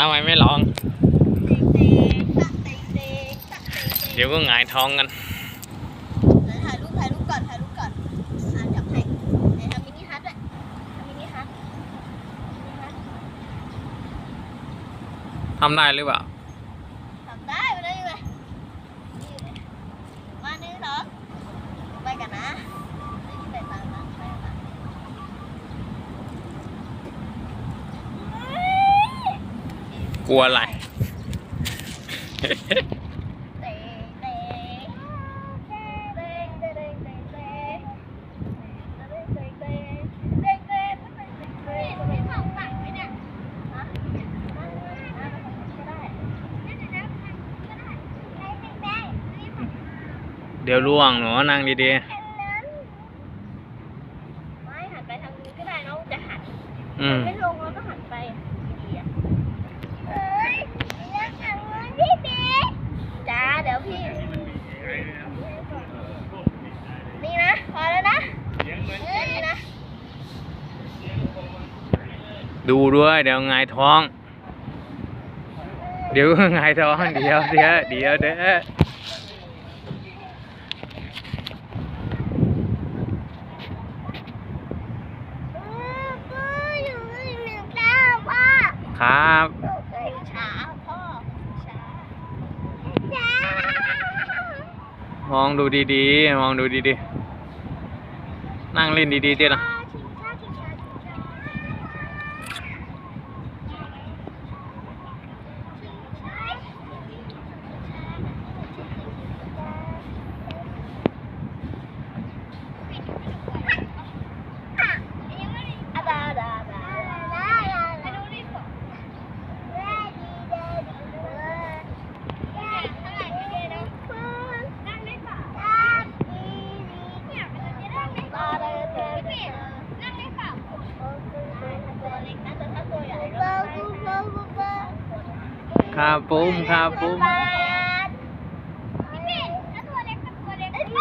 ทำไมไม่ลอง เดี๋ยวก็หงายท้องกันถ่ายรูปถ่ายรูปก่อนถ่ายรูปก่อนจับให้ทำทำได้หรือเปล่า กลัวอะไร เดี๋ยวล่วงหนูนั่งดีๆ อืม ไม่ลงเล ดูด้วยเดี๋ยวหงายท้อง เดี๋ยวหงายท้องเดี๋ยวเดี๋ยวเดี๋ยวเด้อครับมองดูดีๆ มองดูดีๆ นั่งเล่นดีๆเจ้านะ ชิงช้าชิงช้าชิงช้าอาดาดาดาดาไปดูรีสอร์ทแม่ดีเดดีเดแม่เท่าไหร่ไม่ได้แล้วนั่งได้เปล่าดีดีเนี่ยมันจะนั่งได้เปล่าพี่นั่งได้เปล่าตัวเล็กนะแต่ถ้าตัวใหญ่ก็ได้ ครับปุ้มครับปุ้ม พี่พี่ถ้าตัวเล็กกับตัวเล็กไม่ได้ม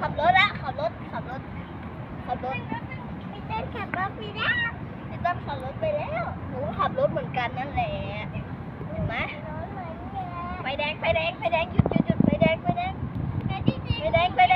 ขับรถอะขับรถขับรถขับรถพี่เต้นขับรถไปแล้วพี่เต้นขับรถไปแล้วหนูขับรถเหมือนกันนั่นแหละเห็นไหมไฟแดงไฟแดงไฟแดงหยุดหยุดหยุดไฟแดงไฟแดงไฟแดงไฟแดง